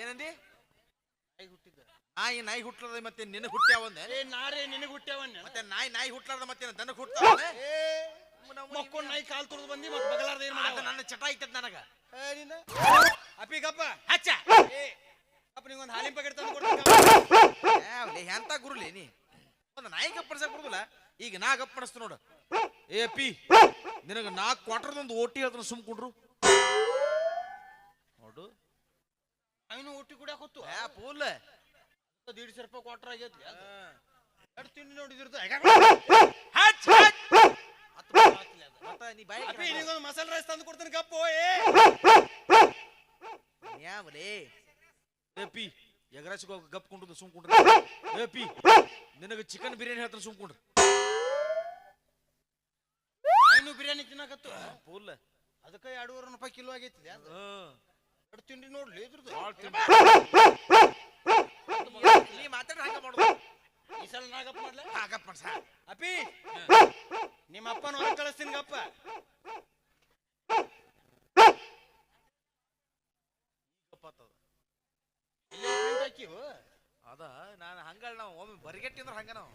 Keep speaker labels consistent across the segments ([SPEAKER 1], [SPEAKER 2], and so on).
[SPEAKER 1] ಏನಂದಿ?
[SPEAKER 2] ನಾಯಿ
[SPEAKER 1] ನಾಯಿ ನಾಯಿ ಹುಟ್ಲಾರ್ದ ಮತ್ತೆ ನಿನ್ನ ಹುಟ್ಟ್ಯಾವಂದ
[SPEAKER 2] ಏ ನಾರೇ ನಿನಗೆ ಹುಟ್ಟ್ಯಾವನ್ನ
[SPEAKER 1] ಮತ್ತೆ ನಾಯಿ ನಾಯಿ ಹುಟ್ಲಾರ್ದ ಮತ್ತೆ ಹುಟ್ಟಾವ
[SPEAKER 2] ಏ ಮಕ್ಕೊಂಡ್ ನಾಯಿ ಕಾಲ್ ತುರ್ದು ಬಂದಿ ಮತ್ತೆ ಬಗಲಾರ್ದ ಏನ್ ಮಾಡ್ಯಾವ?
[SPEAKER 1] ನನ್ನ ಚಟ ಐತದ ನನಗ.
[SPEAKER 2] ಏ ನಿನ್ನ? ಅಪ್ಪಿಗಪ್ಪ
[SPEAKER 1] ಹಚ್ಚ.
[SPEAKER 2] ಅಪ್ಪ ನಿಂಗೊಂದು ಹಾಲಿನ ಪ್ಯಾಕೆಟ್ ತಂದು ಕೊಡ್ತೀನಿ
[SPEAKER 1] ಎಂತ ಗುರುಲಿ ನೀ? ಒಂದು ನಾಯಿ ಗಪ್ಪಡಿಸಕ್ ಬರುದಿಲ್ಲ. ಈಗ ನಾ ಗಪ್ಪಡಿಸ್ತು ನೋಡು. ಏ ಪಿ ನಿನಗ ನಾಲ್ಕು ಕ್ವಾರ್ಟರ್ದೊಂದು ಓಟಿ ಹೇಳ್ತಾನೆ ಸುಮ್ಕೊಂಡ್ರು ನೋಡು
[SPEAKER 2] ನಾಯಿನೂ ಹುಟ್ಟಿ ಕೂಡ ಕೊತ್ತು
[SPEAKER 1] ಏ ಪೂಲ್.
[SPEAKER 2] ದೀಡ್ ಸಾವಿರ ರೂಪಾಯಿ ಕ್ವಾರ್ಟರ್ ಆಗೈತಿ. ಎರಡು ತಿಂಡಿ ನೋಡಿದಿರ್ತ
[SPEAKER 1] ಹಚ್ ಹಚ್. ಮತ್ತ ನೀ ಬಾಯಿ
[SPEAKER 2] ಅಪ್ಪಿ ನಿಂಗೊಂದು ಮಸಾಲೆ ರೈಸ್ ತಂದು ಕೊಡ್ತೀನಿ ಕಪ್ಪು
[SPEAKER 1] ಯಾವಲೇ ಏ ಪಿ ಹೋಗಿ ಗಪ್ ಕೊಂಡ್ರು. ಸುಮ್ಕೊಂಡ್ರು ಏ ಪಿ ನಿನಗೆ ಚಿಕನ್ ಬಿರಿಯಾನಿ ಹೇಳ್ತಾನೆ ಸುಮ್ಕೊಂಡ್ರು
[SPEAKER 2] ಐನು ಬಿರಿಯಾನಿ ತಿನ್ನಕತ್ತು.
[SPEAKER 1] ಪೂಲ್.
[SPEAKER 2] ಅದಕ್ಕೆ ಎರಡೂವರೆ ರೂಪಾಯಿ ಕಿಲೋ ಆಗೈತಿ. ತಿಂಡಿ ನೋಡ್ಲಿ ಇದ್ರದ್ದು.
[SPEAKER 1] ನೀ ಮಾತಾಡ ಹಂಗ ಮಾಡುದು
[SPEAKER 2] ಈ ಸಲ ನಾಗಪ್ಪ ಮಾಡ್ಲ?
[SPEAKER 1] ಹಾ ಗಪ್ ಮಾಡ್ಸ
[SPEAKER 2] ಅಪ್ಪಿ ನಿಮ್ಮ ಅಪ್ಪನ ಹೊರ ಕಳಿಸ್ತೀನಿ ಗಪ್ಪ.
[SPEAKER 1] ಅದ ನಾನು ಹಂಗಲ್ ನಾವು. ಒಮ್ಮೆ ಬರಿಗಟ್ಟಿ ಅಂದ್ರೆ ಹಂಗ ನಾವು.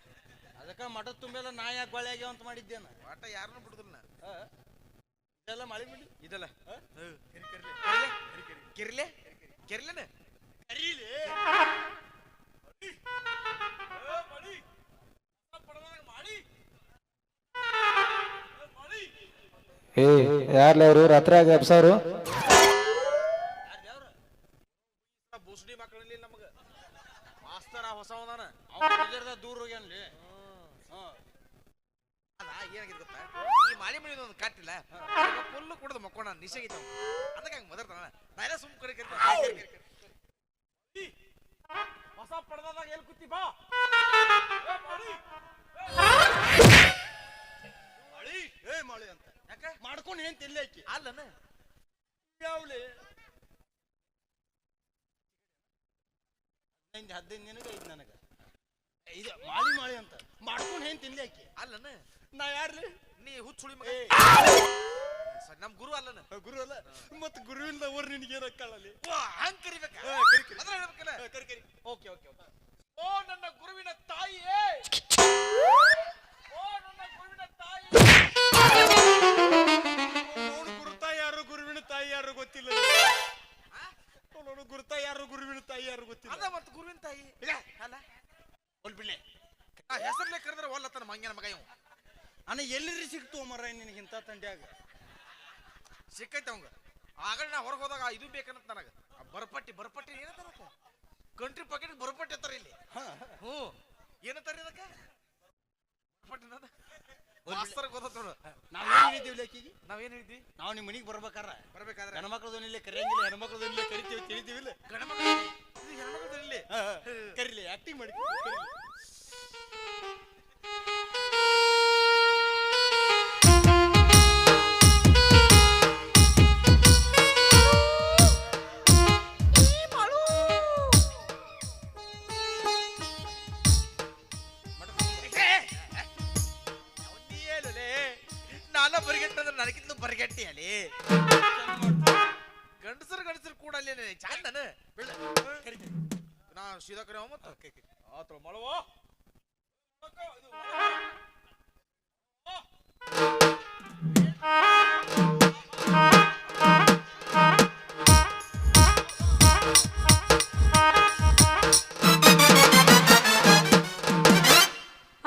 [SPEAKER 2] ಅದಕ್ಕೆ ಮಠದ ತುಂಬೆಲ್ಲ ನಾ ಯಾಕೆ ಗೊಳೆ ಆಗ್ಯಾವ ಅಂತ ಮಾಡಿದ್ದೇನೆ.
[SPEAKER 1] ಒಟ್ಟ ಯಾರನ್ನೂ ಬಿಡುದಿಲ್ಲ. ನಾ.
[SPEAKER 2] ಇದೆಲ್ಲ ಮಳೆ ಬಿಡಿ.
[SPEAKER 1] ಇದಲ್ಲ? ಕೆರ್ಲೆ. ಕೆರ್ಲೆನ
[SPEAKER 2] ಕರೀಲಿ
[SPEAKER 3] ಏ ಯಾರ್ಲ ಅವರು? ರಾತ್ರಿಯಾಗ ಎಬ್ಸವ್ರು
[SPEAKER 1] ಬೂಸ್ಡಿ ಮಕ್ಕಳಲ್ಲಿ ನಮಗ ಮಾಸ್ತರ ಹೊಸವದಾನ
[SPEAKER 2] ಅವ್ನು ದೂರ ಹೋಗ್ಯಾನ್ಲಿ
[SPEAKER 1] ಅದ ಏನಾಗಿದೆ ಗೊತ್ತಾ ಈ ಮಾಳಿ ಮಳಿ ಒಂದು ಕಟ್ಟಿಲ್ಲ ಫುಲ್ ನಿಶೆಗಿತ್ತ ಅದಕ್ಕೆ ಹಂಗ ಮದರ್ತಾನ ಸುಮ್ ಕರಿ. ಹೊಸ ಪಡ್ದಾಗ ಎಲ್ಲಿ ಕೂತಿ ಬಾ.
[SPEAKER 2] ಮಳಿ. ಏ ಮಳಿ ಅಂತ.
[SPEAKER 1] ಯಾಕ?
[SPEAKER 2] ಮಾಡ್ಕೊಂಡು ಏನ್ ತಿಲ್ಲಿ ಆಕಿ?
[SPEAKER 1] ಅಲ್ಲನ?
[SPEAKER 2] ಯಾವ್ಲಿ? ಹದಿನೈದು ಹದಿನೈದು ನಿನಗೆ ಐದು ನನಗೆ. ಇದು ಮಾಳಿ ಮಾಳಿ ಅಂತ. ಮಾಡ್ಕೊಂಡು ಏನ್ ತಿನ್ಲಿ ಹಾಕಿ
[SPEAKER 1] ಅಲ್ಲನ?
[SPEAKER 2] ನಾ ಯಾರ್ಲಿ?
[SPEAKER 1] ನೀ ಹುಚ್ಚುಳಿ ಮಗ.
[SPEAKER 2] ಏ
[SPEAKER 1] ಸ- ನಮ್ ಗುರು ಅಲ್ಲನ.
[SPEAKER 2] ಗುರು ಅಲ್ಲ. ಮತ್ತೆ ಗುರುವಿಂದ ಅವ್ರು ನಿನಗೆ ಏನಕ್ಕಳಲ್ಲಿ
[SPEAKER 1] ವಾ, ಹಂಗ್ ಕರಿಬೇಕ?
[SPEAKER 2] ಕರಿ ಕರಿ.
[SPEAKER 1] ಅದ್ರ ಹೇಳ್ಬೇಕಲ್ಲ?
[SPEAKER 2] ಕರಿ ಕರಿ. Okay okay okay.
[SPEAKER 1] ಓ ನನ್ನ ಗುರುವಿನ ತಾಯಿಯೇ! ಓ ನನ್ನ ಗುರುವಿನ ತಾಯಿ
[SPEAKER 2] ನೋಡು ಗುರುತಾ ಯಾರು ಗುರುವಿನ ತಾಯಿ ಯಾರು ಗೊತ್ತಿಲ್ಲ. ನೋಡು ಗುರುತಾ ಯಾರು ಗುರುವಿನ ತಾಯಿ ಯಾರು ಗೊತ್ತಿಲ್ಲ.
[SPEAKER 1] ಅದ ಮತ್ತ ಗುರುವಿನ ತಾಯಿ.
[SPEAKER 2] ಇಲ್ಲ.
[SPEAKER 1] ಅಲ್ಲ?
[SPEAKER 2] ಒಲ್ ಬಿಡ್ಲೆ.
[SPEAKER 1] ಹೆಸರ್ಲೆ ಕರೆದ್ರೆ ಒಲ್ಲತ್ತನ ಮಂಗ್ಯನ ಮಗ ಇವ.
[SPEAKER 2] ಅಣ್ಣ ಎಲ್ಲಿರಿ ಸಿಕ್ತು ಮರ ನಿನಗಿಂತ ತಂಡ್ಯಾಗ?
[SPEAKER 1] ಸಿಕ್ಕೈತೆ ಅವಂಗ. ಆಗಲ್ಲ ನಾ ಹೊರಗೆ ಹೋದಾಗ ಇದು ಬೇಕನ್ನತ್ ನನಗ. ಬರಪಟ್ಟಿ ಬರಪಟ್ಟಿ ಏನಂತಾರ ಕಂಟ್ರಿ ಪಾಕೆಟ್ ಬರಪಟ್ಟಿ ಅಂತಾರ ಇಲ್ಲಿ. ಹ್ಞೂ. ಏನಂತಾರ ಇದಕ್ಕೆ? ಬರಪಟ್ಟಿ ಅನ್ನೋದು? ಮಾಸ್ತರ್ ಗೊತ್ತ
[SPEAKER 2] ನಾವ್ ಏನ್ ಹೇಳಿದ್ದೀವಿ ಲೇಕಿಗೆ
[SPEAKER 1] ನಾವೇನ್ ಹೇಳಿದ್ವಿ
[SPEAKER 2] ನಾವು ನಿಮ್ಮ ಮನಿಗೆ ಬರ್ಬೇಕಾರ
[SPEAKER 1] ಬರ್ಬೇಕಾದ್ರೆ.
[SPEAKER 2] ಹೆಣ್ಮಕ್ಳದೊಂದಿಲ್ಲ ಕರೆಯಂಗಿಲ್ಲ ಹೆಣ್ಮಕ್ಳದೊಂದಿಲ್ಲ ಕರಿತೀವಿ ತಿಳಿತೀವಿಲ್ಲ
[SPEAKER 1] ಇಲ್ಲ. ಇದು ಹೆಣ್ಮಕ್ಳು ಇಲ್ಲಿ.
[SPEAKER 2] ಕರಿಲಿ ಆಕ್ಟಿಂಗ್ ಮಾಡಿ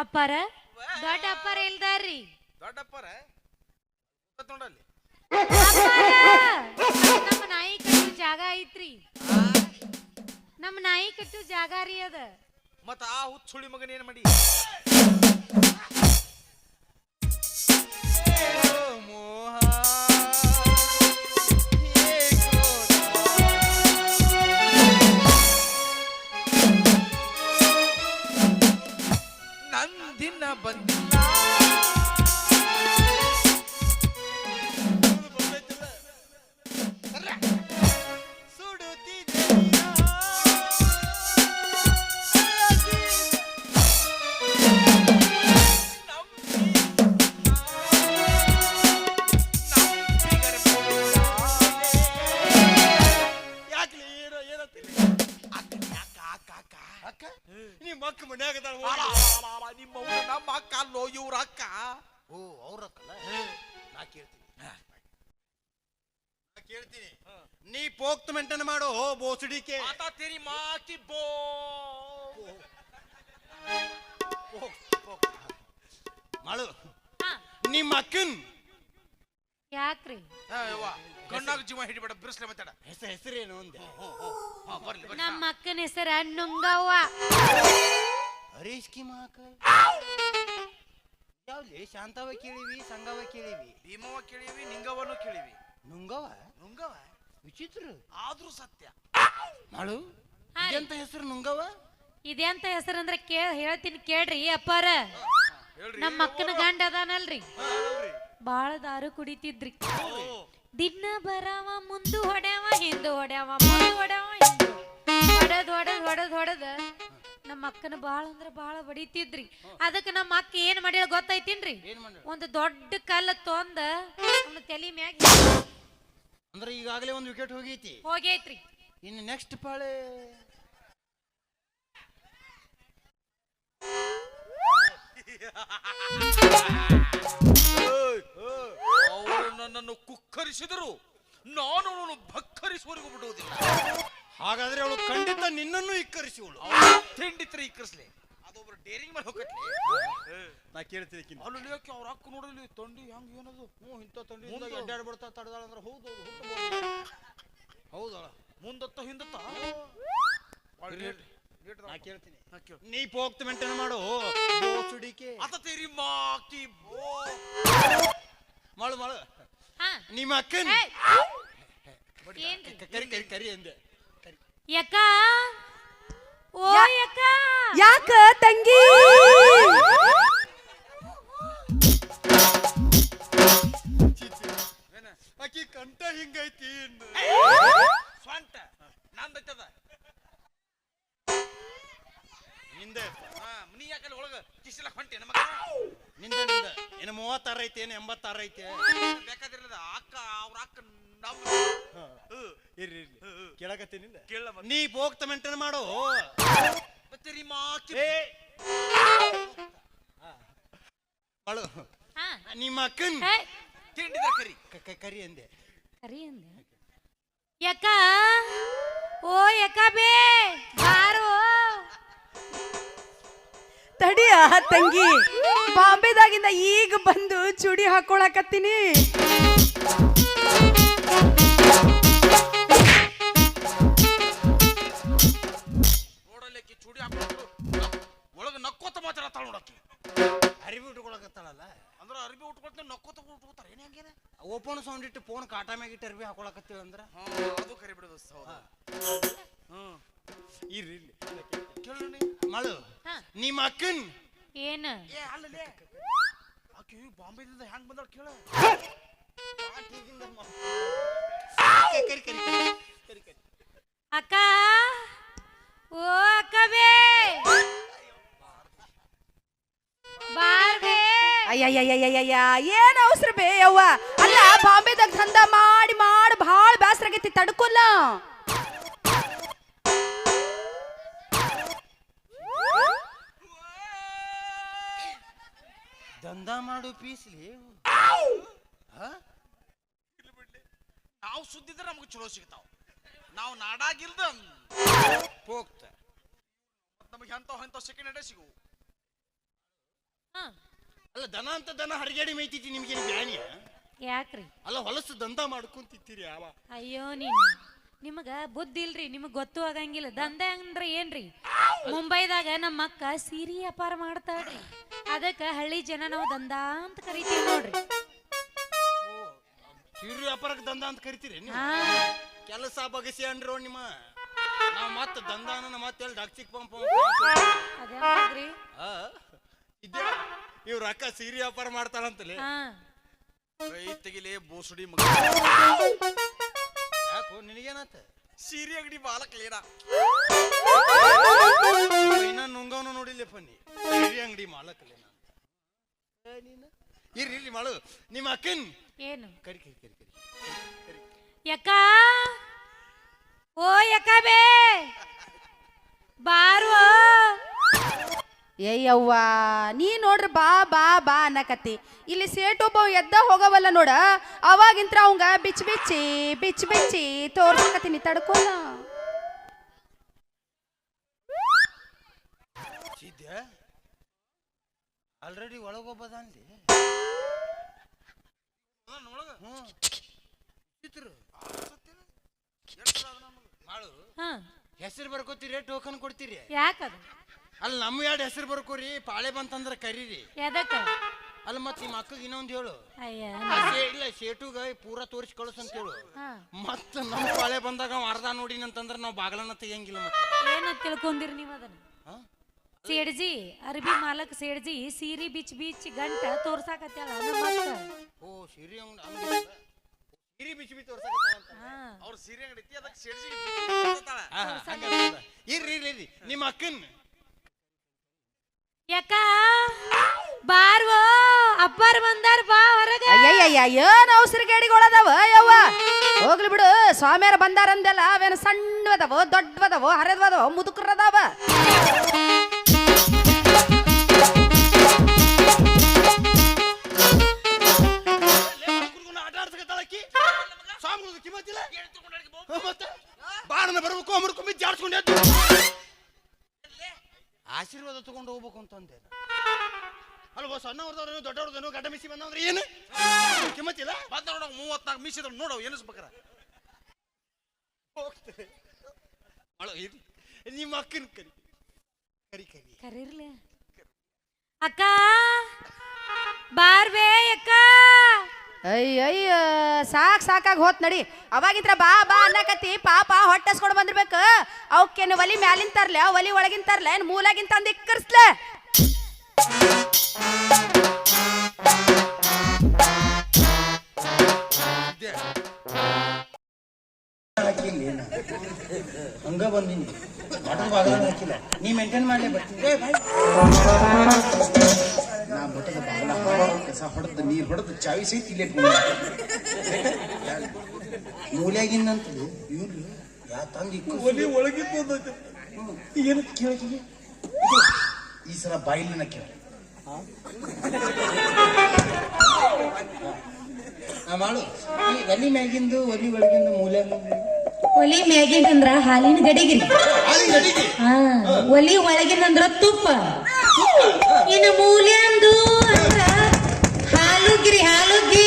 [SPEAKER 4] ಅಪ್ಪಾರ ದೊಡ್ಡ ಅಪ್ಪಾರ ಇಲ್ದಾರ್ರಿ
[SPEAKER 1] ದೊಡ್ಡಪ್ಪರ? ನೋಡಲ್ಲಿ
[SPEAKER 4] ನಮ್ಮ ನಾಯಿ ಕಟ್ಟು ಜಾಗ ಐತ್ರಿ. ನಮ್ಮ ನಾಯಿ ಕಟ್ಟು ಜಾಗ ರೀ ಅದ.
[SPEAKER 1] ಮತ್ತ ಆ ಹುಚ್ಚುಳಿ ಮಗನ ಏನ್ ಮಾಡಿ?
[SPEAKER 2] ಮೋಹ
[SPEAKER 1] ನಂದಿನ ಬಂದಿಲ್ಲ
[SPEAKER 2] ಮೆಂಟನ್ के ಹೋ
[SPEAKER 1] तेरी माँ की
[SPEAKER 2] ಮಾಡು.
[SPEAKER 4] ಹಾ.
[SPEAKER 2] ನಿಮ್ಮ ಅಕ್ಕನ್.
[SPEAKER 4] ಯಾಕ್ರಿ?
[SPEAKER 1] ಕಣ್ಣಾಗ ಜೀವ ಹಿಡಿಬೇಡ ಬಿರ್ಸ್ಲೆ ಮಾತಾಡ.
[SPEAKER 2] ಹೆಸರು ಹೆಸರೇನು ಅಂದೆ
[SPEAKER 4] ನಮ್ಮ ಅಕ್ಕನ ಹೆಸರ ನುಂಗವ್ವ
[SPEAKER 2] ಹರೀಶ್ ಕಿ ಮಾಕ? ಯಾವ್ಲಿ ಶಾಂತವ ಕೇಳಿವಿ ಸಂಗವ ಕೇಳಿವಿ.
[SPEAKER 1] ಭೀಮವ ಕೇಳಿವಿ ನಿಂಗವನು ಕೇಳಿವಿ.
[SPEAKER 2] ನುಂಗವ
[SPEAKER 1] ನುಂಗವ
[SPEAKER 2] ವಿಚಿತ್ರ.
[SPEAKER 1] ಆದ್ರೂ ಸತ್ಯ.
[SPEAKER 2] ಮಾಡು. ಇದೆಂತ ಹೆಸರು ನುಂಗವ
[SPEAKER 4] ಇದೆಂತ ಹೆಸರಂದ್ರ ಕೇ ಹೇಳ್ತೀನಿ ಕೇಳ್ರಿ ಅಪ್ಪಾರ. ನಮ್ಮ ಅಕ್ಕನ ಗಂಡ ಅದಾನಲ್ರಿ. ಬಾಳ ದಾರು ಕುಡಿತಿದ್ರಿ. ದಿನ ಬರವ ಮುಂದು ಹೊಡೆವ ಹಿಂದು ಹೊಡೆವ ಮುಂದು ಹೊಡೆವ ಹಿಂದು. ಹೊಡೆದ್ ಹೊಡೆದ್ ಹೊಡೆದ್ ಹೊಡೆದ ನಮ್ಮ ಅಕ್ಕನ ಬಾಳ ಅಂದ್ರ ಬಾಳ ಬಡಿತಿದ್ರಿ. ಅದಕ್ಕ ನಮ್ಮ ಅಕ್ಕ ಏನ್ ಮಾಡ್ಯಾಳ ಗೊತ್ತೈತಿನ್ರಿ?
[SPEAKER 2] ಏನ್
[SPEAKER 4] ಒಂದು ದೊಡ್ಡ ಕಲ್ಲ ತೊಂದ ಅವನ ತಲಿ ಮ್ಯಾಗ
[SPEAKER 2] ಅಂದ್ರೆ ಈಗಾಗಲೇ ಒಂದು ವಿಕೆಟ್ ಹೋಗೈತಿ.
[SPEAKER 4] ಹೋಗೈತ್ರಿ.
[SPEAKER 2] ಇನ್ನು ನೆಕ್ಸ್ಟ್ ಪಾಳೆ.
[SPEAKER 1] ಅವರು ನನ್ನನ್ನು ಕುಕ್ಕರಿಸಿದರು. ನಾನು ಅವಳನ್ನು ಭಕ್ಕರಿಸುವವರೆಗೂ ಬಿಡುವುದಿಲ್ಲ.
[SPEAKER 2] ಹಾಗಾದ್ರೆ ಅವಳು ಖಂಡಿತ ನಿನ್ನನ್ನು ಇಕ್ಕರಿಸುವಳು.
[SPEAKER 1] ತಿಂಡಿತ್ರಿ ಇಕ್ಕರಿಸ್ಲಿ. ಅದೊಬ್ರು ಡೇರಿಂಗ್ ಮಾಡಿ ಹೋಗತ್ಲಿ
[SPEAKER 2] ನಾ ಕೇಳ್ತೀನಿ ಕಿನ್ನ.
[SPEAKER 1] ಅಲ್ಲಿ ಯಾಕೆ ಅವ್ರ ಅಕ್ಕ ನೋಡಲಿ ತಂಡಿ ಹೆಂಗ್ ಏನದು?
[SPEAKER 2] ಹ್ಞೂ ಇಂಥ ತಂಡಿ
[SPEAKER 1] ಮುಂದೆ-
[SPEAKER 2] ಅಡ್ಡಾಡ್ಬಿಡ್ತಾ ತಡದಾಳ ಅಂದ್ರೆ ಹೌದು ಹೌದಳ
[SPEAKER 1] ಮುಂದತ್ತ ಹಿಂದತ್ತ?
[SPEAKER 2] ನಾ ಕೇಳ್ತೀನಿ. ನೀ ಪೋಕ್ತ ಮೆಂಟೇನ್ ಮಾಡು. ಸುಡಿಕೆ
[SPEAKER 1] ಅತ ತೇರಿ ಮಾಕಿ ಬೋ
[SPEAKER 2] ಮಳು ಮಾಡು
[SPEAKER 4] ಹಾ.
[SPEAKER 2] ನಿಮ್ಮ ಅಕ್ಕ
[SPEAKER 4] ಏಯ್!
[SPEAKER 2] ಕರಿ ಕರಿ ಕರಿ ಅಂದೆ.
[SPEAKER 4] ಯಕ್ಕ
[SPEAKER 5] ಯಾಕ? ತಂಗಿ?
[SPEAKER 1] ಏನ
[SPEAKER 2] ಆಕಿ ಕಂಠ ಹಿಂಗೈತಿ
[SPEAKER 1] ಸ್ವಂಟ ನಂದೈತದ
[SPEAKER 2] ನಿಂದೆ.
[SPEAKER 1] ಹಾ ನೀ ಯಾಕಲ್ಲಿ ಒಳಗ? ಕಿಸಿಲಕ್ ಹೊಂಟಿ ನಮ್ಮ
[SPEAKER 2] ನಿಂದ ನಿಂದ. ಏನು ಮೂವತ್ತಾರು ಐತಿ ಏನು ಎಂಬತ್ತಾರು ಐತಿ.
[SPEAKER 1] ಬೇಕಾದಿರದ ಅಕ್ಕ ಅವ್ರ ಅಕ್ಕ ನಮ್ಮ
[SPEAKER 2] ಇರ್ರಿ ಇರ್ಲಿ ಕೇಳಕತ್ತೀನಿಂದ
[SPEAKER 1] ಕೇಳ ಮತ್ತೆ.
[SPEAKER 2] ನೀ ಪೋಕ್ತ ಮೆಂಟೇನ್ ಮಾಡು.
[SPEAKER 1] ರೀ ಮಾಕಿ
[SPEAKER 2] ಏ. ಮಾಡು.
[SPEAKER 4] ಹಾ.
[SPEAKER 2] ನಿಮ್ಮ ಅಕ್ಕನ್.
[SPEAKER 1] ತಿಂಡಿದ ಕರಿ.
[SPEAKER 2] ಕ- ಕ- ಕರಿ ಅಂದೆ.
[SPEAKER 4] ಕರಿ ಅಂದೆ? ಯಕ ಓ ಯಕ ಬೇ. ಬಾರೋ.
[SPEAKER 5] ತಡಿಯ ತಂಗಿ. ಬಾಂಬೆದಾಗಿಂದ ಈಗ ಬಂದು ಚೂಡಿ ಹಾಕೊಳಕತ್ತೀನಿ.
[SPEAKER 1] ನಕ್ಕೋತ ಮಾತಾಡತ್ತಾಳ ನೋಡಕ್ಕೆ.
[SPEAKER 2] ಅರಿವಿ ಉಟ್ಕೊಳಕತ್ತಾಳಲ್ಲ?
[SPEAKER 1] ಅಂದ್ರೆ ಅರ್ಬಿ ಉಟ್ಕೊಳ್ತೀನಿ ನಕ್ಕೋತ ಉಟ್ಕೋತಾರ ಏನ್ ಹೆಂಗೇನೆ
[SPEAKER 2] ಓಪನ್ ಸೌಂಡ್ ಇಟ್ಟು ಫೋನ್ ಕಾಟ ಮ್ಯಾಗ ಇಟ್ಟು ಅರ್ವಿ ಹಾಕೊಳಕತ್ತೀವಿ ಅಂದ್ರೆ?
[SPEAKER 1] ಅದು ಕರಿ ಬಿಡೋದು ಹೌದು. ಹ್ಮ್.
[SPEAKER 2] ಇರ್ರಿ
[SPEAKER 1] ಕೇಳಿ
[SPEAKER 4] ಮಳು
[SPEAKER 2] ನಿಮ್ಮ ಅಕ್ಕನ್?
[SPEAKER 4] ಏನ?
[SPEAKER 1] ಏ ಅಲ್ಲಲೇ ಆಕೆ ಬಾಂಬೆದಿಂದ ಹೆಂಗ್ ಬಂದಾಳ ಕೇಳ.
[SPEAKER 2] ಕರಿ ಕರಿ ಕರಿ ಕರಿ ಕರಿ.
[SPEAKER 4] ಅಕ್ಕ ಓ ಅಕ್ಕ
[SPEAKER 5] ಅಯ್ಯಯ್ಯಯ್ಯಯ್ಯಯ್ಯ ಏನ್ ಅವಸರ ಬೇ ಯವ್ವ? ಅಲ್ಲ ಬಾಂಬೆದಾಗ ದಂಧ ಮಾಡಿ ಮಾಡಿ ಭಾಳ ಬ್ಯಾಸರ ಆಗೈತಿ ತಡ್ಕೊಲ್ಲ.
[SPEAKER 2] ದಂಧ ಮಾಡು ಪೀಸ್ಲಿ.
[SPEAKER 1] ನಾವು ಸುದ್ದಿದ್ರೆ ನಮ್ಗೆ ಚಲೋ ಸಿಗ್ತಾವ. ನಾವು ನಾಡಾಗಿಲ್ದ
[SPEAKER 2] ಹೋಗ್ತ.
[SPEAKER 1] ನಮಗೆ ಎಂತ ಎಂತ ಸೆಕೆಂಡ್ ಹ್ಯಾಂಡ್ ಸಿಗು.
[SPEAKER 4] ಹಾ.
[SPEAKER 2] ಅಲ್ಲ ದನ ಅಂತ ದನ ಹರಿಗಾಡಿ ನಿಮ್ಗೇನು ಬ್ಯಾನಿಯ
[SPEAKER 4] ಯಾಕ್ರಿ?
[SPEAKER 2] ಅಲ್ಲ ಹೊಲಸು ದಂಧ ಮಾಡ್ಕೊಂತಿತ್ತೀರಿ ಯಾವ
[SPEAKER 4] ಅಯ್ಯೋ ನೀನು. ನಿಮಗ ಬುದ್ಧಿ ಇಲ್ರಿ ನಿಮಗ್ ಗೊತ್ತು ಆಗಂಗಿಲ್ಲ. ದಂಧೆ ಅಂದ್ರೆ ಏನ್ರಿ? ಮುಂಬೈದಾಗ ನಮ್ಮ ಅಕ್ಕ ಸೀರೆ ವ್ಯಾಪಾರ ಮಾಡ್ತಾಳ್ರಿ. ಅದಕ್ಕ ಹಳ್ಳಿ ಜನ ನಾವು ದಂಧ ಅಂತ ಕರಿತೀವಿ ನೋಡ್ರಿ.
[SPEAKER 2] ಸೀರೆ ವ್ಯಾಪಾರಕ್ಕೆ ದಂಧ ಅಂತ ಕರಿತೀರಿ ನೀವು?
[SPEAKER 4] ಹಾ.
[SPEAKER 2] ಕೆಲಸ ಬಗಸಿ ಅಂಡ್ರೋ ನಿಮ್ಮ. ನಾವು ಮತ್ತೆ ದಂಧಾನ ಮತ್ತೆ ಎಲ್ಲಿ ಡಾಕ್ಸಿಕ್ ಪಂಪ್
[SPEAKER 4] ಅದ್ಯಾವ್ದ್ರಿ
[SPEAKER 2] ಇದ್ದೇ ಇವ್ರ ಅಕ್ಕ ಸೀರೆ ವ್ಯಾಪಾರ ಮಾಡ್ತಾಳಂತಲೇ.
[SPEAKER 4] ಹಾ.
[SPEAKER 1] ಕೈ ತೆಗಿಲೇ ಬೋಸುಡಿ ಮಗ.
[SPEAKER 2] ಯಾಕೋ ನಿನಗೇನಾತ
[SPEAKER 1] ಸೀರೆ ಅಂಗಡಿ ಬಾಲಕ್ ಲೇನ.
[SPEAKER 2] ಇನ್ನ ನುಂಗವನು ನೋಡಿಲ್ಲಪ್ಪ ನೀ. ಸೀರೆ ಅಂಗಡಿ ಮಾಲಕ್ ನೀನು? ಇರ್ರಿ ಇರ್ಲಿ ಮಾಡು ನಿಮ್ಮ ಅಕ್ಕನ್?
[SPEAKER 4] ಏನು?
[SPEAKER 2] ಕರಿ ಕರಿ ಕರಿ ಕರಿ.
[SPEAKER 4] ಯಕ್ಕ? ಓ ಯಕ್ಕ ಬೇ. ಬಾ
[SPEAKER 5] ಏಯವ್ವ ನೀ ನೋಡ್ರಿ ಬಾ ಬಾ ಬಾ ಅನ್ನಕತ್ತಿ. ಇಲ್ಲಿ ಸೇಟ್ ಒಬ್ಬ ಎದ್ದ ಹೋಗವಲ್ಲ ನೋಡ ಅವಾಗಿಂತ್ರ ಅವಂಗ ಬಿಚ್ಚಿ ಬಿಚ್ಚಿ ಬಿಚ್ಚಿ ಬಿಚ್ಚಿ ತೋರ್ಸಕತ್ತೀನಿ ತಡ್ಕೋಲ್ಲ
[SPEAKER 2] ಸಿದ್ದೆ ಆಲ್ರೆಡಿ ಒಳಗೊಬ್ಬದ ಅಂದಿ ಮಾಡು ಹೆಸರು ಬರ್ಕೋತೀರಿ ಟೋಕನ್ ಕೊಡ್ತೀರಿ?
[SPEAKER 4] ಯಾಕದ?
[SPEAKER 2] ಅಲ್ಲಿ ನಮ್ಮ ಎರಡು ಹೆಸರು ಬರ್ಕೋರಿ ಪಾಳೆ ಬಂತಂದ್ರೆ ಕರೀರಿ.
[SPEAKER 4] ಎದಕ್ಕ?
[SPEAKER 2] ಅಲ್ಲಿ ಮತ್ತೆ ನಿಮ್ಮ ಅಕ್ಕಗೆ ಇನ್ನೊಂದು ಹೇಳು.
[SPEAKER 4] ಅಯ್ಯ
[SPEAKER 2] ಆ ಸೇ- ಇಲ್ಲ ಸೇಟುಗ ಪೂರ ತೋರಿಸಿ ಕಳಿಸ್ ಅಂತ ಹೇಳು.
[SPEAKER 4] ಹಾ.
[SPEAKER 2] ಮತ್ತ ನಮ್ಮ ಪಾಳೆ ಬಂದಾಗ ಅವ ಅರ್ಧ ನೋಡಿನಂತಂದ್ರ ನಾವು ಬಾಗಲನ್ನ ತೆಗಿಯಂಗಿಲ್ಲ ಮತ್ತೆ.
[SPEAKER 4] ಏನ ತಿಳ್ಕೊಂಡಿರಿ ನೀವು ಅದನ್ನ?
[SPEAKER 2] ಹಾ?
[SPEAKER 4] ಸೇಡ್ಜಿ ಅರ್ಬಿ ಮಾಲಕ್ ಸೇಡ್ಜಿ ಸೀರಿ ಬಿಚ್ ಬಿಚ್ ಗಂಟ ತೋರ್ಸಾಕತ್ಯಾಳ ನಮ್ಮ ಅಕ್ಕ.
[SPEAKER 2] ಓ ಸಿರಿ ಅಂಗಡಿ ಅಂಗಡಿ ಸಿರಿ ಬಿಚ್ಚಿ ಬಿಚ್ಚಿ ತೋರ್ಸಕತ್ತಾಳಂತ.
[SPEAKER 4] ಹಾ.
[SPEAKER 1] ಅವ್ರ ಸೀರೆ ಅಂಗಡಿ ಐತಿ ಅದಕ್ಕೆ
[SPEAKER 2] ಅನ್ಸ್ತದ. ಇರ್ರಿ ಇರ್ರಿ ಇರ್ರಿ. ನಿಮ್ಮ ಅಕ್ಕನ್
[SPEAKER 4] ಯಾಕ? ಬಾರ್ವೋ ಅಪ್ಪಾರ್ ಬಂದಾರ ಬಾ ಹೊರಗ.
[SPEAKER 5] ಅಯ್ಯಯ್ಯ ಏನ್ ಅವಸರ ಗಾಡಿಗಳದಾವ ಯವ್ವ. ಹೋಗ್ಲಿ ಬಿಡು ಸ್ವಾಮಿಯಾರ ಬಂದಾರಂದೆಲ್ಲ ಅವೇನು ಸಣ್ಣವದವ ದೊಡ್ಡವದವ ಹರಿದವದವ ಮುದುಕರದಾವ.
[SPEAKER 2] ಬಾಣನ ಬರ್ಬೇಕು ಅಮರ್ಕೊಂಬಿ ಜಾಡ್ಸ್ಕೊಂಡು ಆಶೀರ್ವಾದ ತಗೊಂಡು ಹೋಗ್ಬೇಕು ಅಂತಂದೆ ಅಲ್ವ ಸಣ್ಣವ್ರದವ್ರೇನು ದೊಡ್ಡವ್ರದೇನು ಗಡ್ಡ ಮಿಸಿ ಬಂದವ್ರೆ ಏನು? ಕಿಮ್ಮತ್ತಿಲ್ಲ
[SPEAKER 1] ಬಂದ ನೋಡ ಮೂವತ್ನಾಲ್ಕು ಮೀಸಿದ್ರು ನೋಡು ಎನಿಸ್ಬೇಕಾರ
[SPEAKER 2] ಹೋಗ್ತಾರೆ ಅಳ ನಿಮ್ಮ ಅಕ್ಕನ ಕರಿ. ಕರಿ ಕರಿ.
[SPEAKER 4] ಕರೀರ್ಲಿ. ಅಕ್ಕ ಬಾರ್ವೇ ಅಕ್ಕ.
[SPEAKER 5] ಅಯ್ಯಯ್ಯ ಸಾಕ್ ಸಾಕಾಗಿ ಹೋತ್ ನಡಿ. ಅವಾಗಿದ್ರ ಬಾ ಬಾ ಅನ್ನಕತ್ತಿ ಪಾಪ ಹೊಟ್ಟೆಸ್ಕೊಂಡು ಬಂದಿರ್ಬೇಕು. ಅವಕ್ಕೇನು ಒಲಿ ಮ್ಯಾಲಿನ ತರ್ಲೆ ಒಲಿ ಒಳಗಿನ ತರ್ಲೆ ಏನ್ ಮೂಲಾಗಿನ್ ತಂದು ಇಕ್ಕರ್ಸ್ಲೆ.
[SPEAKER 2] ಹಾಕಿಲ್ಲ ಏನು ಹಂಗ ಬಂದೀನಿ. ಮಠದ ಬಾಗಿಲ ಹಾಕಿಲ್ಲ. ನೀ ಮೇಂಟೈನ್ ಮಾಡ್ಲೇ ಬರ್ತೀನಿ. ಏ, ಬಾಯ್.
[SPEAKER 6] ನಾ ಮಠದ ಬಾಗಿಲ ಕಸ ಹೊಡೆದು ನೀರು ಹೊಡೆದು ಚಾವಿ ಸಹಿತ ಇಲ್ಲೇ ಮೂಲ್ಯಾಗಿಂದಂತದು ಇವ್ರು ಯಾ ತಂದಿ ಒಲಿ ಒಳಗಿದ್ದು ಏನು ಕೇಳಿಗೆ ಈ ಸಲ ಬಾಯಿಲಿನ ಕೇಳ. ಮಾಡು. ಈ ಒಲಿ ಮ್ಯಾಗಿಂದು ಒಲಿ ಒಳಗಿಂದು ಮೂಲೆ
[SPEAKER 7] ಒಲಿ ಮ್ಯಾಗಿಂದಂದ್ರ ಹಾಲಿನ ಗಡಿಗಿರಿ ಹಾ ಒಲಿ ಒಳಗಿನಂದ್ರ ತುಪ್ಪ. ಇನ್ನು ಮೂಲ್ಯಾಂದು ಅಂದ್ರ ಹಾಲುಗಿರಿ ಹಾಲುಗ್ಗಿ.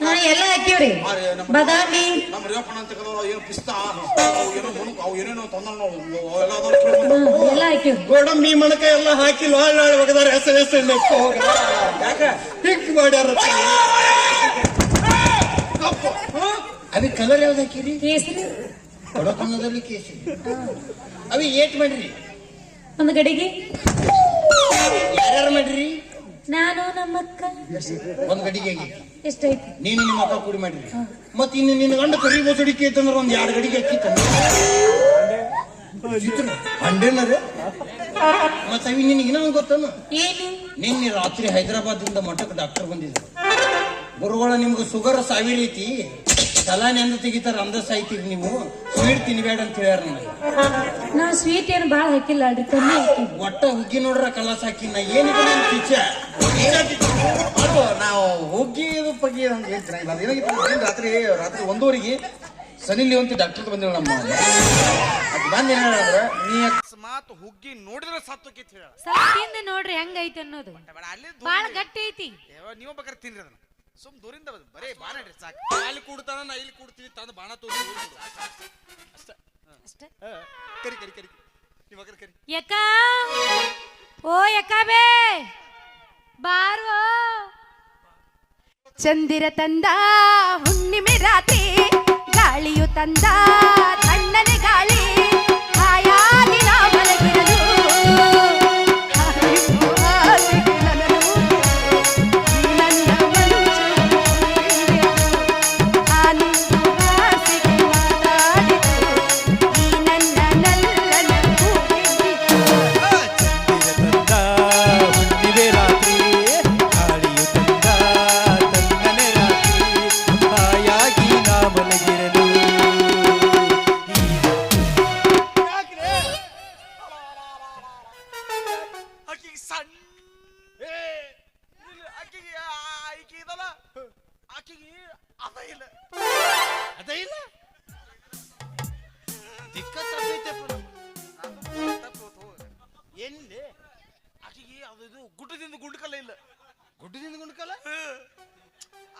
[SPEAKER 7] ಹಾ ಎಲ್ಲ ಹಾಕಿವ್ರಿ ಬದಾಮಿ.
[SPEAKER 6] ನಮ್ಮ ಅಂತ ಕದವ್ರು ಏನು ಪಿಸ್ತಾ ಅವು ಏನೋ ಅವು ಏನೇನೋ ತಂದ
[SPEAKER 7] ಎಲ್ಲ ಹಾಕಿವ್ರಿ
[SPEAKER 2] ಗೋಡಂಬಿ ಮಣಕ ಎಲ್ಲ ಹಾಕಿ ಲಾಳ್ ಲಾಳ್ ಒಗದಾರ ಹೆಸರು ಹೆಸರು ನೆಕ್ಕ ಹೋಗ ಯಾಕ? ಹಿಂಗ್ ಮಾಡ್ಯಾರ.
[SPEAKER 6] ಅವಿ ಕಲರ್ ಯಾವ್ದು ಹಾಕಿರಿ?
[SPEAKER 7] ಕೇಸರಿ.
[SPEAKER 6] ಕೊಡಕನ್ನದಲ್ಲಿ ಕೇಸರಿ. ಅವಿ ಏಟ್ ಮಾಡ್ರಿ.
[SPEAKER 7] ಒಂದು ಗಡಿಗೆ.
[SPEAKER 6] ಯಾರ್ಯಾರು ಮಾಡ್ರಿ?
[SPEAKER 7] ನಾನು ನಮ್ಮಕ್ಕ
[SPEAKER 6] ಒಂದ್ ಗಡಿಗೆ ಎಷ್ಟಾಯ್ತು?
[SPEAKER 7] ಎಷ್ಟೈತಿ
[SPEAKER 6] ನೀನು ನಿಮ್ಮ ಅಕ್ಕ ಕೂಡಿ ಮಾಡ್ರಿ. ಮತ್ತೆ ಇನ್ನು ನಿನ್ನ ಗಂಡ ಕರಿ ಬೋಸಡಿಕೆ ಐತಂದ್ರ ಒಂದ್ ಎರಡು ಗಡಿಗೆ ಅಕ್ಕಿ ತಂದ್ರೆ ಹಂಡೇನರೆ ಮತ್ ಅವಿ ಗೊತ್ತನು?
[SPEAKER 7] ಏನು?
[SPEAKER 6] ನಿನ್ನೆ ರಾತ್ರಿ ಹೈದರಾಬಾದಿಂದ ಮಠಕ್ಕೆ ಡಾಕ್ಟರ್ ಬಂದಿದ್ರು. ಗುರುಗಳ ನಿಮ್ಗೆ ಶುಗರ್ ಸಾವಿರ ಐತಿ. ಸಲಾನೆ ಅಂದ ತೆಗಿತಾರ ಅಂದ ಸಾಯ್ತೀರಿ ನೀವು. ಸ್ವೀಟ್ ತಿನ್ಬೇಡ ಅಂತ ಹೇಳ್ಯಾರ ನನಗೆ
[SPEAKER 7] ನಾ ಸ್ವೀಟ್ ಏನು ಭಾಳ ಹಾಕಿಲ್ಲ ಅಲ್ರಿ ಕಮ್ಮಿ
[SPEAKER 6] ಒಟ್ಟ ಹುಗ್ಗಿ ನೋಡ್ರ ಕಲಾಸ ಹಾಕಿ ನಾ ಏನಿದೆ ನಿಮ್ ಕಿಚ್ಚ
[SPEAKER 8] ಅದು ನಾವು ಹುಗ್ಗಿ ಇದು ಬಗ್ಗೆ ಅಂತ ಹೇಳ್ತೀನಿ ನಾನು ಅಂದ್ರೆ ರಾತ್ರಿ ರಾತ್ರಿ ಒಂದೂವರೆಗೆ ಸನಿಲಿ ಅಂತ ಡಾಕ್ಟರ್ ಬಂದಿಲ್ಲ ನಮ್ಮ ಅದು ಬಂದು ಏನ್ ಹೇಳಿದ್ರೆ ನೀ
[SPEAKER 1] ಅಕಸ್ಮಾತ್ ಹುಗ್ಗಿ ನೋಡಿದ್ರೆ ಸತ್ತೋಕಿತ್ತು ಹೇಳ
[SPEAKER 4] ಸ್ವಲ್ಪ ತಿಂದು ನೋಡ್ರಿ ಹೆಂಗೈತಿ ಅನ್ನೋದು.
[SPEAKER 1] ಅಲ್ಲಿ
[SPEAKER 4] ಬಾಳ ಗಟ್ಟಿ ಐತಿ.
[SPEAKER 1] ನೀವು ಬೇಕಾದ್ರೆ ತಿನ್ರಿ ಅದನ್ನ. ಸುಮ್ ದೂರಿಂದ ಬದ್- ಬರೇ ಬಾಣ ಇಡ್ರಿ ಸಾಕು.
[SPEAKER 2] ಅಲ್ಲಿ ಕೂಡ್ತಾನ ನಾ ಇಲ್ಲಿ ಕೂಡ್ತೀನಿ ತಂದು ಬಾಣ ತೋರಿ
[SPEAKER 4] ಅಷ್ಟೇ.
[SPEAKER 2] ಕರಿ ಕರಿ ಕರಿ. ನಿಮ್ಮ ಕರಿ ಕರಿ.
[SPEAKER 4] ಯಕ್ಕ! ಓ ಯಕ್ಕ ಬೇ! ಬಾರ್ವೋ
[SPEAKER 5] ಚಂದಿರ ತಂದ ಹುಣ್ಣಿಮೆ ರಾತ್ರಿ ಗಾಳಿಯು ತಂದ ತಣ್ಣನೆ ಗಾಳಿ.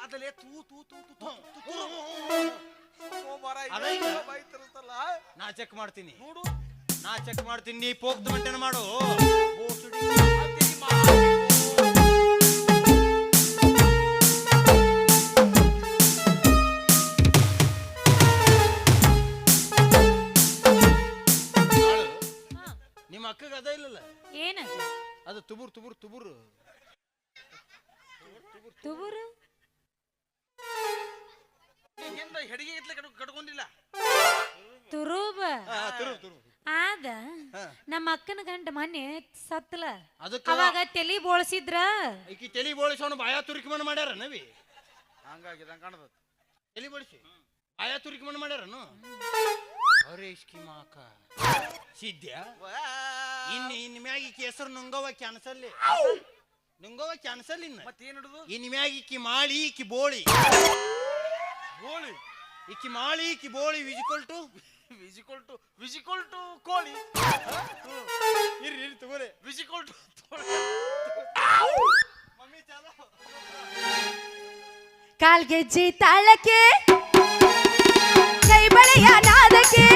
[SPEAKER 1] ಅದಲ್ಲೇ ತೂ ತೂ ತೂ ತೂ ತೂ ತೂ ತೂ.
[SPEAKER 2] ಹ್ಞೂ, ಹ್ಞೂ, ಹ್ಞೂ.
[SPEAKER 1] ಓ ಮಾರ
[SPEAKER 2] ಅದ ಇಲ್ಲ?
[SPEAKER 1] ಬಾಯಿ ತರಿಸ್ತಲ್ಲ
[SPEAKER 2] ನಾ ಚೆಕ್ ಮಾಡ್ತೀನಿ
[SPEAKER 1] ನೋಡು
[SPEAKER 2] ನಾ ಚೆಕ್ ಮಾಡ್ತೀನಿ ನೀ ಪೋಕ್ತ ಮಂಟನ ಮಾಡು
[SPEAKER 1] ಮಾಡ್ಬೇಕು?
[SPEAKER 2] ಆಳು, ನಿಮ್ಮ ಅಕ್ಕಗ ಅದ ಇಲ್ಲಲ್ಲ
[SPEAKER 4] ಏನದು
[SPEAKER 2] ಅದು ತುಬುರ್ ತುಬುರ್ ತುಬುರ್
[SPEAKER 4] ತುಬುರು
[SPEAKER 1] ಹಿಂದ ಹೆಡಿಗೆ ಇತ್ಲೆ ಕಟ್ ಕಟ್ಕೊಂಡಿಲ್ಲ
[SPEAKER 4] ತುರುಬ. ಆದ ನಮ್ಮ ಅಕ್ಕನ ಗಂಡ ಮೊನ್ನೆ ಸತ್ತಲ ಅವಾಗ ತಲಿ ಬೋಳ್ಸಿದ್ರ?
[SPEAKER 2] ಈಕಿ ತಲಿ ಬೋಳಿಸೋಣ ಬಾಯ ತುರುಕಿಮನ್ ಮಾಡ್ಯಾರ ನವಿ.
[SPEAKER 1] ಹಂಗಾಗಿ ಇದಂಗ್ ಕಾಣದ
[SPEAKER 2] ತಲಿ ಬೋಳಿಸಿ? ಬಾಯ ತುರುಕಿಮನ್ ಮಾಡ್ಯಾರನು ಹರೇಶ್ ಕಿ ಮಾಕ. ಸಿದ್ಯ ಇನ್ ಇನ್ ಮ್ಯಾಗ ಈಕಿ ಹೆಸರು ನುಂಗವ ಕ್ಯಾನ್ಸಲ್ಲಿ ನುಂಗವ ಕ್ಯಾನ್ಸಲ್ ಇನ್ನ.
[SPEAKER 1] ಮತ್ತೇನ್ ಹಿಡಿದು?
[SPEAKER 2] ಇನ್ ಮ್ಯಾಗ ಈಕಿ ಮಾಳಿ ಈಕಿ ಬೋಳಿ.
[SPEAKER 1] ಗೋಳಿ
[SPEAKER 2] ಈಕಿ ಮಾಳಿ ಈಕಿ ಬೋಳಿ ವಿಜಿಕಲ್ ಟು
[SPEAKER 1] ವಿಜಿಕಲ್ ಟು ವಿಜಿಕಲ್ ಟು ಕೋಳಿ
[SPEAKER 2] ಇರ್ರಿ ಇರ್ರಿ ತಗೋರಿ.
[SPEAKER 1] ವಿಜಿಕಲ್ ಟು
[SPEAKER 2] ಮಮ್ಮಿ ಚಾಲೋ.
[SPEAKER 5] ಕಾಲ್ಗೆಜ್ಜಿ ತಾಳಕ್ಕೆ ಕೈ ಬಳೆಯ ನಾದಕ್ಕೆ.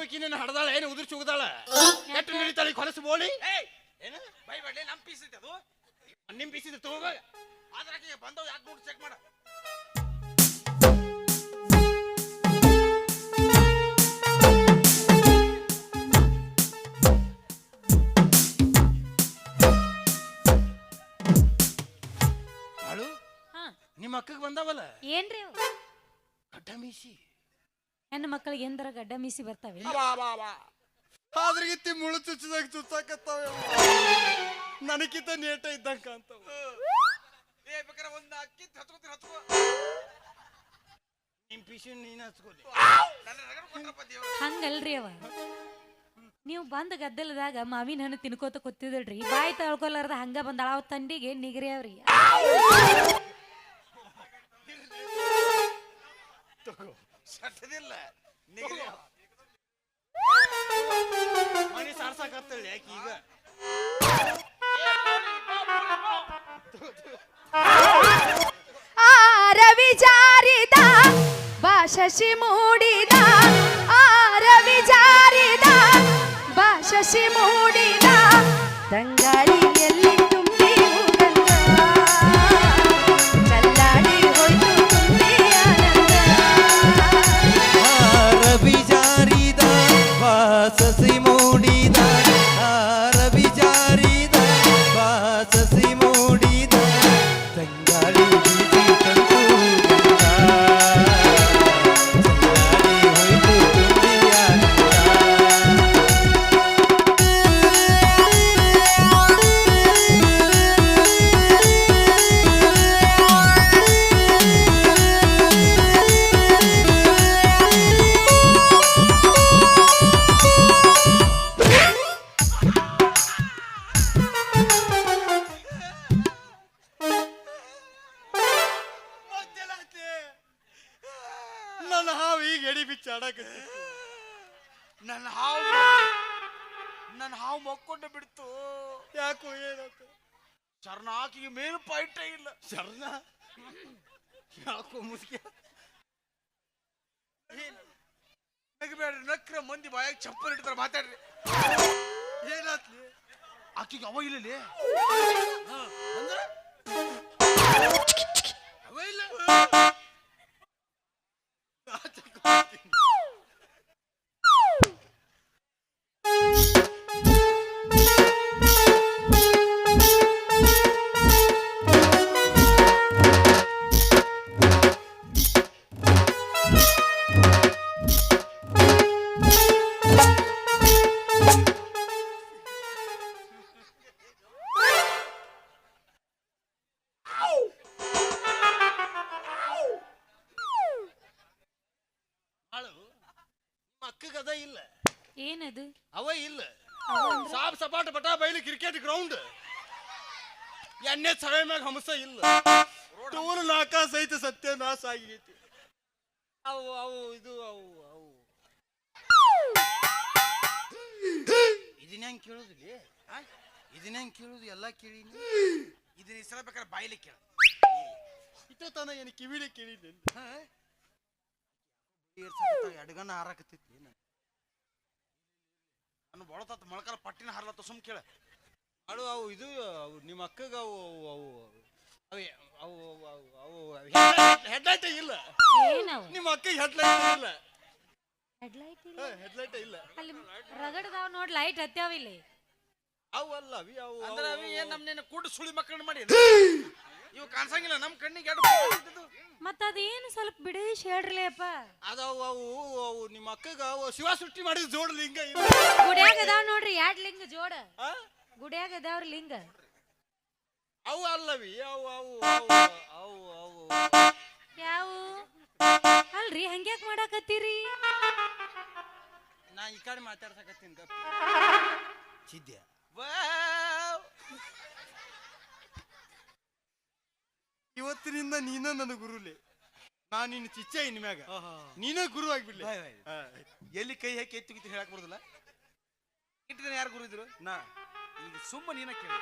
[SPEAKER 2] ನಿಮ್ಮ ಅವ್ವಿಕಿ ನಿನ್ನ ಹಡದಾಳ ಏನು ಉದುರ್ಸಿ ಚುಗದಾಳ ಕೆಟ್ಟ ನಡೀತಾಳೆ ಕೊಲಸು ಬೋಳಿ?
[SPEAKER 1] ಏನ
[SPEAKER 2] ಏನು?
[SPEAKER 1] ಬೈ ಬಡ್ಲಿ ನಮ್ ಪೀಸ್ ಐತೆ ಅದು.
[SPEAKER 2] ನಿಮ್ ಇದೆ ತಗೋಗ
[SPEAKER 1] ಆದ್ರೆ ಬಂದವ್ ಯಾಕೆ ನೋಡಿ ಚೆಕ್ ಮಾಡ.
[SPEAKER 2] ನಿಮ್ಮ ಅಕ್ಕಗ್ ಬಂದಾವಲ್ಲ?
[SPEAKER 4] ಏನ್ರಿ
[SPEAKER 2] ಕಟ್ಟ ಮೀಸಿ
[SPEAKER 4] ಹೆಣ್ಣು ಮಕ್ಕಳಿಗೆ ಎಂದರ ಗಡ್ಡ ಮೀಸಿ ಬರ್ತಾವೆ?
[SPEAKER 2] ಆದ್ರಗಿತ್ತಿ ಮುಳು ಚುಚ್ಚದಾಗ ಚುಚ್ಚಾಕತ್ತಾವ. ನನಗಿಂತ ನೇಟ ಇದ್ದಂಗ
[SPEAKER 1] ಬೇಕಾರೆ ಒಂದ್ ಅಕ್ಕಿ ಹತ್ಕೋ.
[SPEAKER 2] ನಿಮ್ ನೀನ್
[SPEAKER 4] ಹಂಗಲ್ರಿ ಅವ. ನೀವು ಬಂದ ಗದ್ದಲದಾಗ ಮಾವಿನ ಹಣ್ಣು ತಿನ್ಕೋತ ಕೊತ್ತಿದ್ರಿ ಬಾಯಿ ತಳ್ಕೊಲಾರ್ದ ಹಂಗ ಬಂದಾಳ. ಅವ ತಂಡಿಗೆ ನಿಗರಿ ಅವ್ರಿ.
[SPEAKER 1] ಸಟ್ಟದಿಲ್ಲ ನಿಗರಿ
[SPEAKER 2] ಮನೆ ಸಾರ್ಸಾಕತ್ತಳ್ಳಿ ಯಾಕೆ ಈಗ.
[SPEAKER 5] ಆ ರವಿ ಜಾರಿದ ಬಾ ಶಶಿ ಮೂಡಿದ. ಆ ರವಿ ಜಾರಿದ ಬಾ ಶಶಿ ಮೂಡಿದ. ತಂಗಾಳಿಯಲ್ಲಿ
[SPEAKER 1] ನಗಬೇಡ್ರಿ ನಕ್ರ ಮಂದಿ ಬಾಯಾಗ ಚಪ್ಪಲ್ ಇಡ್ತಾರ ಮಾತಾಡ್ರಿ.
[SPEAKER 2] ಏನಾತ್ಲಿ?
[SPEAKER 1] ಆಕಿಗೆ ಅವ
[SPEAKER 2] ಇಲ್ಲಿ ಅವ ಇಲ್ಲ?
[SPEAKER 4] ಏನದು?
[SPEAKER 2] ಅವ ಇಲ್ಲ. ಸಾಬ್ ಸಪಾಟ ಬಟಾ ಬೈಲಿ ಕ್ರಿಕೆಟ್ ಗ್ರೌಂಡ್ ಎಣ್ಣೆ ಸವೆ ಮ್ಯಾಗ ಹಂಸ ಇಲ್ಲ. ಟೂಲ್ ನಾಕ ಸಹಿತ ಸತ್ಯ ನಾಶ ಆಗೈತಿ. ಅವು ಅವು ಇದು ಅವು ಅವು. ಇದನ್ನ ಹೆಂಗ್ ಕೇಳುದಿಲ್ಲ ಇದನ್ನ ಹೆಂಗ್ ಕೇಳುದು ಎಲ್ಲ ಕೇಳಿನಿ
[SPEAKER 1] ಇದನ್ನ ಸಲ ಬೇಕಾದ್ರೆ ಬಾಯಿಲಿ ಕೇಳ.
[SPEAKER 2] ಇಟ್ಟ ತನ ಏನು ಕಿವಿಲೆ ಕೇಳಿದ್ದೆ. ಎಡ್ಗನ ಹಾರಾಕತ್ತೈತಿ
[SPEAKER 1] ನಾನು ಬಳತತ್ ಮೊಳಕಾಲ ಪಟ್ಟಿನ ಹಾರ್ಲತ್ತ ಸುಮ್ ಕೇಳ.
[SPEAKER 2] ಅಳು ಅವು ಇದು ಅವು ನಿಮ್ಮ ಅಕ್ಕಗ ಅವು ಅವು ಅವು ಅವು ಅವು ಅವು ಹೆಡ್ಲೈಟ್ ಇಲ್ಲ.
[SPEAKER 4] ಏನವು?
[SPEAKER 2] ನಿಮ್ಮ ಅಕ್ಕಗೆ ಹೆಡ್ಲೈಟ್ ಇಲ್ಲ.
[SPEAKER 4] ಹೆಡ್ಲೈಟ್ ಇಲ್ಲ?
[SPEAKER 2] ಹೆಡ್ಲೈಟ್ ಇಲ್ಲ.
[SPEAKER 4] ಅಲ್ಲಿ ರಗಡದಾವ್ ನೋಡ್ ಲೈಟ್ ಹತ್ಯಾವಿಲ್ಲಿ
[SPEAKER 2] ಅವು ಅಲ್ಲ ಅವಿ ಅವು
[SPEAKER 1] ಅಂದ್ರೆ
[SPEAKER 2] ಅವು-
[SPEAKER 1] ಏನ್ ನಮ್ ನಿನ್ನ ಕೂಡು ಸುಳಿ ಮಕ್ಕಳನ್ನ ಮಾಡಿ? ಇವು ಕಾಣಿಸಂಗಿಲ್ಲ ನಮ್ಮ ಕಣ್ಣಿಗೆ.
[SPEAKER 4] ಮತ್ತ ಅದೇನು ಸ್ವಲ್ಪ ಬಿಡಿಸಿ ಹೇಳ್ರಲಿಯಪ್ಪ
[SPEAKER 2] ಅದಾವು ಅವು ಅವು ನಿಮ್ಮ ಅಕ್ಕಗ ಅವು ಶಿವ ಸೃಷ್ಟಿ ಮಾಡಿದ ಜೋಡ್ ಲಿಂಗ ಇವು.
[SPEAKER 4] ಗುಡ್ಯಾಗ ಅದಾವ್ ನೋಡ್ರಿ ಎರಡ್ ಲಿಂಗ ಜೋಡ
[SPEAKER 2] ಆ?
[SPEAKER 4] ಗುಡ್ಯಾಗ ಅದಾವ್ರಿ ಲಿಂಗ
[SPEAKER 2] ಅವು ಅಲ್ಲವಿ ಅವು ಅವು ಅವು ಅವು ಅವು
[SPEAKER 4] ಯಾವು ಅಲ್ರಿ ಹಂಗ್ಯಾಕ್ ಮಾಡಾಕತ್ತೀರಿ
[SPEAKER 2] ನಾ ಈ ಕಡೆ ಮಾತಾಡ್ಸಕತ್ತೀನಿ ಗಪ್ಪ ಸಿದ್ಯ
[SPEAKER 1] ವಾವ್.
[SPEAKER 2] ಇವತ್ತಿನಿಂದ ನೀನ ನನ್ನ ಗುರುಲಿ. ನಾ ನಿನ್ನ ಚಿಚ್ಚ ಇನ್ ಮ್ಯಾಗ. ನೀನ ಗುರು ಆಗ್ಬಿಡ್ಲಿ.
[SPEAKER 1] ಎಲ್ಲಿ ಕೈ ಹಾಕಿ ಎತ್ತು ಗಿತ್ತು ಹೇಳಕ್ ಬರುದಿಲ್ಲ? ಇಟ್ಟಿದ್ರೆ ಯಾರು ಗುರು ಇದ್ರು?
[SPEAKER 2] ನಾ.
[SPEAKER 1] ಈಗ ಸುಮ್ಮ ನೀನ ಕೇಳ.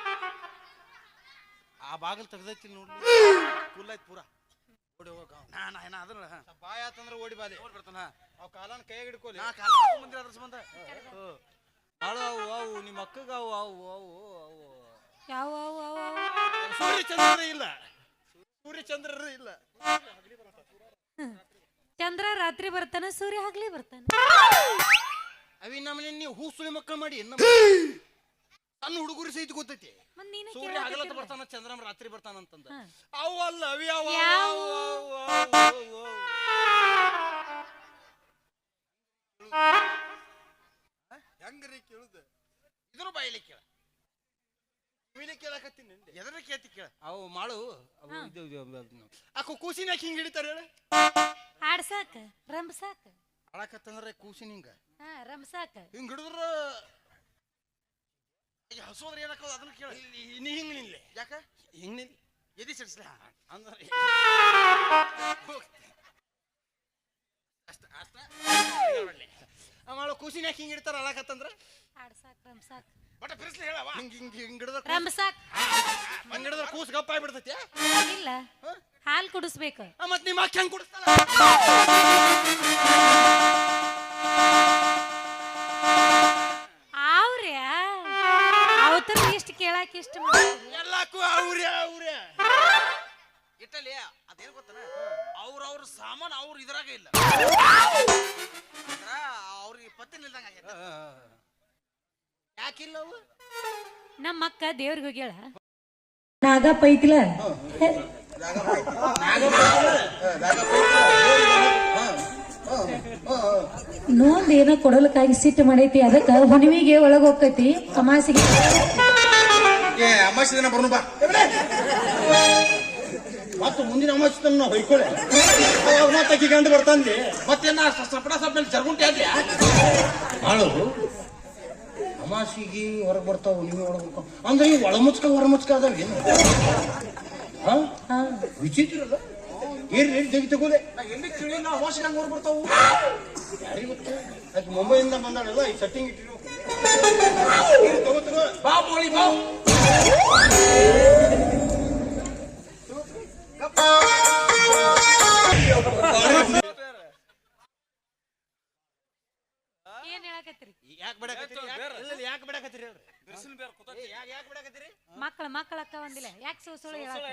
[SPEAKER 2] ಆ ಬಾಗಿಲು ತೆಗ್ದೈತಿ ನೋಡ್ಲಿ
[SPEAKER 1] ಫುಲ್ ಆಯ್ತು ಪೂರ.
[SPEAKER 2] ಓಡಿ ಹೋಗ
[SPEAKER 1] ನಾ ನಾ ಏನ ಅದ್ರ.
[SPEAKER 2] ಬಾಯ ಆತಂದ್ರ ಓಡಿ ಬಾಲೆ.
[SPEAKER 1] ಓಡಿ ಬರ್ತಾನ
[SPEAKER 2] ಅವ್ ಕಾಲನ ಕೈಯಾಗ ಹಿಡ್ಕೊಲಿ.
[SPEAKER 1] ನಾ ಕಾಲ ಬಂದಿರ ಅದ್ರ ಸಂಬಂಧ?
[SPEAKER 2] ಅಳು ಅವು ಅವು ನಿಮ್ಮ ಅಕ್ಕಗ ಅವು ಅವು ಅವು ಅವು
[SPEAKER 4] ಯಾವ ಅವು ಅವು ಅವು?
[SPEAKER 2] ಸೂರ್ಯ ಚಂದ್ರ ಇಲ್ಲ. ಸೂರ್ಯ ಚಂದ್ರ ಇಲ್ಲ
[SPEAKER 4] ಚಂದ್ರ ರಾತ್ರಿ ಬರ್ತಾನ ಸೂರ್ಯ ಹಗಲಿ ಬರ್ತಾನ
[SPEAKER 2] ಅವಿ ನಮ್ಮನೆ ನೀವು ಹೂ ಸುಳಿ ಮಕ್ಕಳು ಮಾಡಿ ನಮ್ಮ ಸಣ್ಣ ಹುಡುಗರು ಸಹಿತ ಗೊತ್ತೈತಿ
[SPEAKER 4] ಮತ್ ನೀನೇ
[SPEAKER 2] ಸೂರ್ಯ ಹಗಲತ್ತ
[SPEAKER 4] ಕೇಳಾಕತ್ತಿರಲ್ಲ.
[SPEAKER 2] ಬರ್ತಾನ ಚಂದ್ರಮ ರಾತ್ರಿ ಬರ್ತಾನ ಅಂತಂದ. ಅವು ಅಲ್ಲ ಅವಿ ಅವು
[SPEAKER 4] ಯಾವು?
[SPEAKER 2] ಅವು, ಅವು, ಅವು, ಅವು. ಹೆಂಗ್ರಿ ಕೇಳುದ
[SPEAKER 1] ಇದ್ರ ಬಾಯಿಲಿ ಕೇಳ
[SPEAKER 2] ಕಿವಿಲೆ ಕೇಳಕತ್ತೀನಿ.
[SPEAKER 1] ಎದ್ರ ಕೇಳ.
[SPEAKER 2] ಅವು ಇದು ಅದು, ಆ ಕೂಸಿನ ಹಿಂಗ್ ಹಿಡಿತಾರ ಹೇಳ?
[SPEAKER 4] ಆಡ್ಸಾಕ ರಂಬ್ಸಾಕ.
[SPEAKER 2] ಅಳಕತ್ತಂದ್ರೆ ಕೂಸಿನ ಹಿಂಗ.
[SPEAKER 4] ಹಾ ರಂಬ್ಸಾಕ.
[SPEAKER 2] ಹಿಂಗ್ ಹಿಡಿದ್ರ
[SPEAKER 1] ಈಗ ಹಸೋದ್ರ ಏನಕ್ಕ ಅದನ್ನ ಕೇಳ.
[SPEAKER 2] ನೀ ಹಿಂಗ್ ನಿಲ್ಲೆ.
[SPEAKER 1] ಯಾಕ?
[SPEAKER 2] ಹಿಂಗ್ ನಿಲ್
[SPEAKER 1] ಎದಿ ಸಿಡ್ಸ್ಲ.
[SPEAKER 2] ಅಂದ್ರೆ ಮಾಡು ಕೂಸಿನ ಹಿಂಗ್ ಹಿಡಿತಾರ ಅಳಕತ್ತಂದ್ರ
[SPEAKER 4] ಆಡ್ಸಾಕ ರಂಬ್ಸಾಕ.
[SPEAKER 1] ಬಟ್ ಫಿರ್ಸ್ಲಿ ಹೇಳವ
[SPEAKER 2] ಹಿಂಗ್ ಹಿಂಗ್ ಹಿಂಗ್ ಹಿಡಿದ್ರ
[SPEAKER 4] ರಂಬ್ಸಾಕ್.
[SPEAKER 2] ಹಂಗ್ ಹಿಡಿದ್ರ ಕೂಸ್ ಗಪ್ಪ ಆಗ್ಬಿಡ್ತೈತಿ?
[SPEAKER 4] ಇಲ್ಲ. ಹಾಲು ಕುಡಿಸ್ಬೇಕು.
[SPEAKER 2] ಆ, ಮತ್ ನಿಮ್ಮ ಅಕ್ಕ ಹೆಂಗ್ ಕುಡಿಸ್ತಾಳ
[SPEAKER 4] ಅವ್ರ್ಯಾ? ಅವತರ ಇಷ್ಟ ಕೇಳಾಕ ಇಷ್ಟ
[SPEAKER 2] ಎಲ್ಲಕ್ಕೂ ಅವ್ರೆ ಅವ್ರೆ.
[SPEAKER 1] ಇಟ್ಟಲ್ಲಿ ಅದೇನ್ ಗೊತ್ತನ? ಅವ್ರವ್ರ ಸಾಮಾನು ಅವ್ರ ಇದ್ರಾಗ ಇಲ್ಲ. ಅಂದ್ರ ಅವ್ರಿಗೆ ಪತ್ತೆ ನಿಲ್ದಂಗ ಆಗೈತೆ.
[SPEAKER 2] ಯಾಕಿಲ್ಲ ಅವು
[SPEAKER 4] ನಮ್ಮ ಅಕ್ಕ ದೇವ್ರಿಗೆ ಹೋಗ್ಯಾಳ.
[SPEAKER 7] ನಾಗಪ್ಪ ಐತಿಲ್ಲ ಹೇ, ನೋಂದ್ ಏನೋ ಕೊಡಲಕ್ಕಾಗಿ ಸಿಟ್ಟು ಮಾಡೈತಿ ಅದಕ್ಕ ಹುಣ್ಣಿಮೆಗೆ ಒಳಗ ಹೋಗ್ತೈತಿ ಅಮಾಸಿಗೆ.
[SPEAKER 8] ಏ ಅಮಾಸಿ ದಿನ ಬರ್ನು ಬಾ. ಮತ್ತು ಮುಂದಿನ ಅಮಾಸಿ ತನ್ನ ಹೊಯ್ಕೊಳ್ಳೆ ಅವಾಗ ಮತ್ತೆ ಅಕ್ಕಿ ಸಪ್ಪ ಬರ್ತಾನ್ಲಿ.
[SPEAKER 1] ಮತ್ತೇನ ಸಪಡ ಸಪ್ ಮೇಲೆ ಜರ್ಗುಂಟಿ ಆಗ್ಲಿ
[SPEAKER 8] ಮಾಡು ಅಮಾಸಿಗೆ ಹೊರಗೆ ಬರ್ತಾವ ನೀವು ಒಳಗೆ ಬರ್ತಾವ. ಅಂದ್ರೆ ಈ ಒಳಮುಚ್ಕ ಹೊರಮುಚ್ಕ ಹೊರ ಮುಚ್ಕ ಅದಾವ ಏನು? ವಿಚಿತ್ರ ಅಲ್ಲ
[SPEAKER 6] ಏನ್ ಏನ್ ತೆಗಿ ತಗೋದೆ?
[SPEAKER 8] ಎಲ್ಲಿ ಕೇಳಿಲ್ಲ ಅಮಾಸಿ ನಂಗೆ ಹೊರಗೆ ಬರ್ತಾವು?
[SPEAKER 6] ಯಾರಿಗೆ ಗೊತ್ತು? ಅದಕ್ಕೆ ಮುಂಬೈಯಿಂದ ಬಂದಾಳಲ್ಲ ಈ ಸೆಟ್ಟಿಂಗ್ ಇಟ್ಟಿರು. ತಗೋ ತಗೋ
[SPEAKER 8] ಬಾ ಬೋಳಿ ಬಾ.
[SPEAKER 2] ಯಾಕೆ ಯಾಕೆ ಬಿಡಕತ್ತೀರಿ?
[SPEAKER 4] ಮಕ್ಕಳ ಮಕ್ಕಳ ಅಕ್ಕ ಒಂದಿಲ್ಲ. ಯಾಕೆ ಸುಳ್ಳು ಸುಳ್ಳು ಹೇಳತ್ತೀರಿ?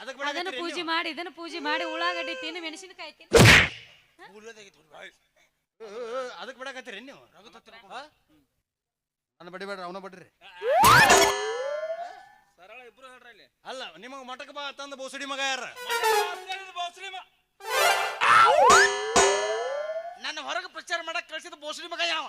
[SPEAKER 2] ಅದಕ್ಕೆ
[SPEAKER 4] ಅದನ್ನ
[SPEAKER 2] ಬಿಡಕತ್ತೀರಿ
[SPEAKER 4] ಪೂಜೆ ಮಾಡಿ ಇದನ್ನ ಪೂಜೆ ಮಾಡಿ ಉಳ್ಳಾಗಡ್ಡಿ ತಿನ್ನು ಮೆಣಸಿನಕಾಯಿ ತಿನ್ನು.
[SPEAKER 2] ಅದಕ್ಕೆ ಬಿಡಕತ್ತೀರಿ ನೀವು? ಆ? ನನ್ನ ಬಡಿಬೇಡ್ರಿ ಅವನ ಬಡ್ರಿ ಅಲ್ಲ. ನಿಮಗ ಮಟಕ ಬಾ ತಂದ ಬೋಸಡಿ ಮಗ ಯಾರ?
[SPEAKER 1] ನನ್ನ ಹೊರಗೆ ಪ್ರಚಾರ ಮಾಡಕ್ ಕಳ್ಸಿದ ಬೋಸರಿ ಮಗ ಯಾವ?